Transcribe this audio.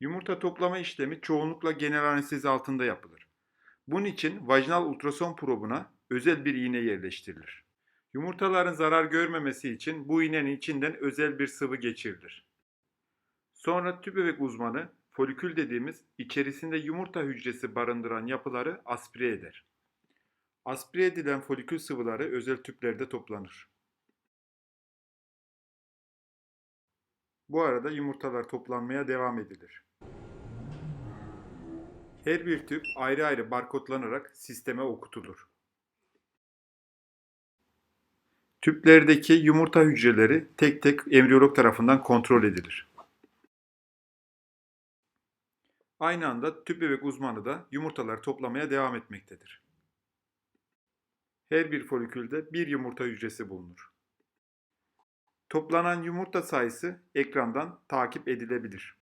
Yumurta toplama işlemi çoğunlukla genel anestezi altında yapılır. Bunun için vajinal ultrason probuna özel bir iğne yerleştirilir. Yumurtaların zarar görmemesi için bu iğnenin içinden özel bir sıvı geçirilir. Sonra tüp bebek uzmanı folikül dediğimiz içerisinde yumurta hücresi barındıran yapıları aspire eder. Aspire edilen folikül sıvıları özel tüplerde toplanır. Bu arada yumurtalar toplanmaya devam edilir. Her bir tüp ayrı ayrı barkodlanarak sisteme okutulur. Tüplerdeki yumurta hücreleri tek tek embriyolog tarafından kontrol edilir. Aynı anda tüp bebek uzmanı da yumurtaları toplamaya devam etmektedir. Her bir folikülde bir yumurta hücresi bulunur. Toplanan yumurta sayısı ekrandan takip edilebilir.